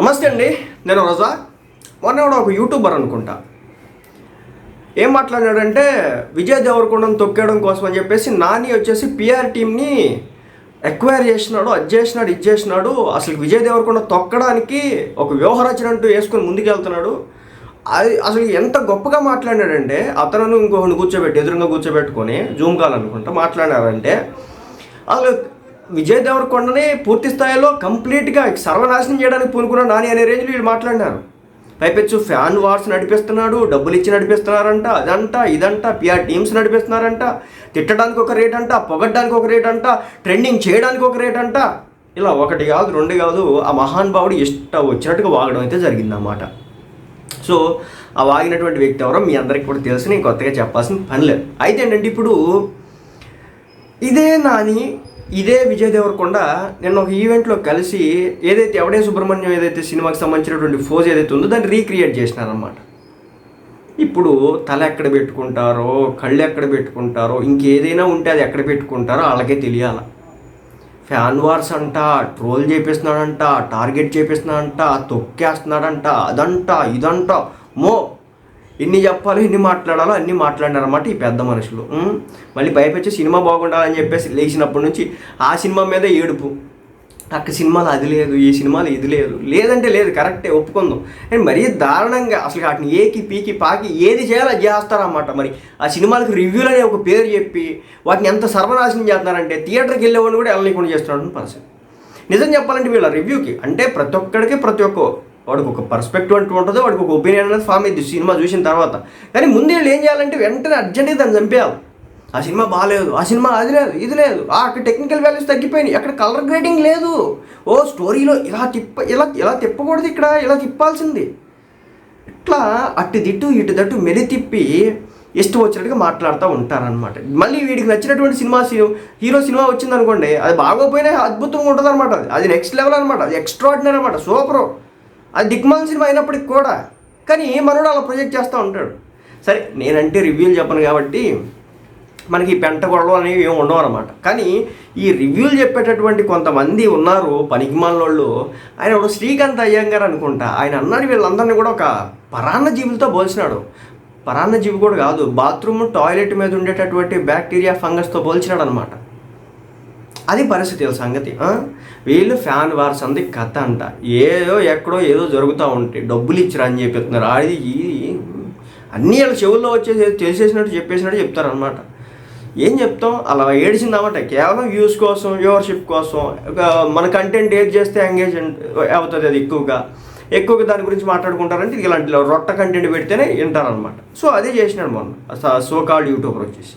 నమస్తే అండి నేను రోజా. మొన్న కూడా ఒక యూట్యూబర్ అనుకుంటా. ఏం మాట్లాడాడంటే విజయ్ దేవరకొండను తొక్కేయడం కోసం అని చెప్పేసి నాని వచ్చేసి పిఆర్ టీమ్ని ఎక్వైర్ చేసినాడు అది చేసినాడు ఇది చేసినాడు. అసలు విజయ్ దేవరకొండ తొక్కడానికి ఒక వ్యూహరచన అంటూ వేసుకొని ముందుకెళ్తున్నాడు. అది అసలు ఎంత గొప్పగా మాట్లాడాడంటే అతను ఇంకొకరిని కూర్చోబెట్టి ఎదురుగా కూర్చోబెట్టుకొని జూమ్ కాల్ అనుకుంటా మాట్లాడారంటే అసలు విజయ్ దేవరకొండని పూర్తి స్థాయిలో కంప్లీట్గా సర్వనాశనం చేయడానికి పూనుకున్న నాని అనే రేంజ్లో వీళ్ళు మాట్లాడినారు. పైపెచ్చు ఫ్యాన్ వార్స్ నడిపిస్తున్నాడు డబ్బులు ఇచ్చి నడిపిస్తున్నారంట అదంట ఇదంట పిఆర్ టీమ్స్ నడిపిస్తున్నారంట తిట్టడానికి ఒక రేట్ అంట పొగడ్డానికి ఒక రేట్ అంట ట్రెండింగ్ చేయడానికి ఒక రేట్ అంట. ఇలా ఒకటి కాదు రెండు కాదు ఆ మహానుభావుడు ఇష్ట వచ్చినట్టుగా వాగడం అయితే జరిగిందన్నమాట. సో ఆ వాగినటువంటి వ్యక్తి ఎవరో మీ అందరికి కూడా తెలుసు నేను కొత్తగా చెప్పాల్సిన పని లేదు. అయితే ఏంటంటే ఇప్పుడు ఇదే నాని ఇదే విజయ్ దేవరకొండ నిన్న ఒక ఈవెంట్లో కలిసి ఏదైతే ఎవడే సుబ్రహ్మణ్యం ఏదైతే సినిమాకి సంబంధించినటువంటి ఫోజ్ ఏదైతే ఉందో దాన్ని రీక్రియేట్ చేసినారనమాట ఇప్పుడు తల ఎక్కడ పెట్టుకుంటారో కళ్ళు ఎక్కడ పెట్టుకుంటారో ఇంకేదైనా ఉంటే అది ఎక్కడ పెట్టుకుంటారో వాళ్ళకే తెలియాల. ఫ్యాన్ వార్స్ అంట ట్రోల్ చేపిస్తున్నాడంట టార్గెట్ చేపిస్తున్నాడంట తొక్కేస్తున్నాడంట అదంట ఇదంట మో ఎన్ని చెప్పాలో ఎన్ని మాట్లాడాలో అన్ని మాట్లాడినారన్నమాట ఈ పెద్ద మనుషులు. మళ్ళీ భయపెచ్చి సినిమా బాగుండాలని చెప్పేసి లేచినప్పటి నుంచి ఆ సినిమా మీద ఏడుపు. అక్క సినిమాలో అది లేదు ఈ సినిమాలు ఇది లేదు. లేదంటే లేదు కరెక్టే ఒప్పుకుందాం. అండ్ మరీ దారుణంగా అసలు వాటిని ఏకి పీకి పాకి ఏది చేయాలో అది చేస్తారన్నమాట మరి. ఆ సినిమాలకు రివ్యూలు అనే ఒక పేరు చెప్పి వాటిని ఎంత సర్వనాశనం చేస్తున్నారంటే థియేటర్కి వెళ్ళేవాడిని కూడా వెళ్ళనీయకుండా చేస్తున్నాడు పరిస్థితి. నిజం చెప్పాలంటే వీళ్ళ రివ్యూకి అంటే ప్రతి ఒక్కడికి ప్రతి ఒక్క వాడికి ఒక పర్స్పెక్టివ్ అంటూ ఉంటుంది వాడికి ఒక ఒపీనియన్ అనేది ఫామ్ అయింది సినిమా చూసిన తర్వాత. కానీ ముందు వీళ్ళు ఏం చేయాలంటే వెంటనే అర్జెంట్గా దాన్ని చంపేయాలి. ఆ సినిమా బాగాలేదు ఆ సినిమా అది లేదు ఇది లేదు ఆ అక్కడ టెక్నికల్ వాల్యూస్ తగ్గిపోయినాయి అక్కడ కలర్ గ్రేడింగ్ లేదు. ఓ స్టోరీలో ఇలా తిప్ప ఇలా ఇలా తిప్పకూడదు ఇక్కడ ఇలా తిప్పాల్సింది. ఇట్లా అటు దిట్టు ఇటు దట్టు మెలి తిప్పి ఇష్టం వచ్చినట్టుగా మాట్లాడుతూ ఉంటారనమాట మళ్ళీ వీడికి నచ్చినటువంటి సినిమా హీరో సినిమా వచ్చిందనుకోండి అది బాగోపోయినా అద్భుతంగా ఉంటుంది అనమాట అది అది నెక్స్ట్ లెవెల్ అనమాట అది ఎక్స్ట్రాడినరీ అనమాట సూపర్ అది దిక్మాల సినిమా అయినప్పటికి కూడా. కానీ మనోడు అలా ప్రొజెక్ట్ చేస్తూ ఉంటాడు. సరే నేనంటే రివ్యూలు చెప్పను కాబట్టి మనకి ఈ పెంట గొడవలు అనేవి ఏమి ఉండవు అనమాట కానీ ఈ రివ్యూలు చెప్పేటటువంటి కొంతమంది ఉన్నారు పనికిమాలోళ్ళు ఆయన ఒక శ్రీకాంత్ అయ్యంగారు అనుకుంటా. ఆయన అన్నారు వీళ్ళందరినీ కూడా ఒక పరాన్న జీవులతో పోల్చినాడు. పరాన్న జీవి కూడా కాదు బాత్రూమ్ టాయిలెట్ మీద ఉండేటటువంటి బ్యాక్టీరియా ఫంగస్తో పోల్చినాడు అనమాట అది పరిస్థితి వాళ్ళ సంగతి వీళ్ళు ఫ్యాన్ వార్స్ అంది కథ అంట. ఏదో ఎక్కడో ఏదో జరుగుతూ ఉంటాయి డబ్బులు ఇచ్చిరా అని చెప్పిస్తున్నారు. అది ఇది అన్నీ వాళ్ళ చెవుల్లో వచ్చేసి తెలిసేసినట్టు చెప్పేసినట్టు చెప్తారు అనమాట ఏం చెప్తాం? అలా ఏడిచిందన్నమాట కేవలం వ్యూస్ కోసం వ్యూవర్షిప్ కోసం ఒక మన కంటెంట్ ఏది చేస్తే ఎంగేజ్ అవుతుంది అది ఎక్కువగా. ఎక్కువగా దాని గురించి మాట్లాడుకుంటారంటే ఇలాంటి రొట్ట కంటెంట్ పెడితేనే వింటారనమాట సో అదే చేసినాడు మొన్న. సో కాల్డ్ యూట్యూబర్ వచ్చేసి.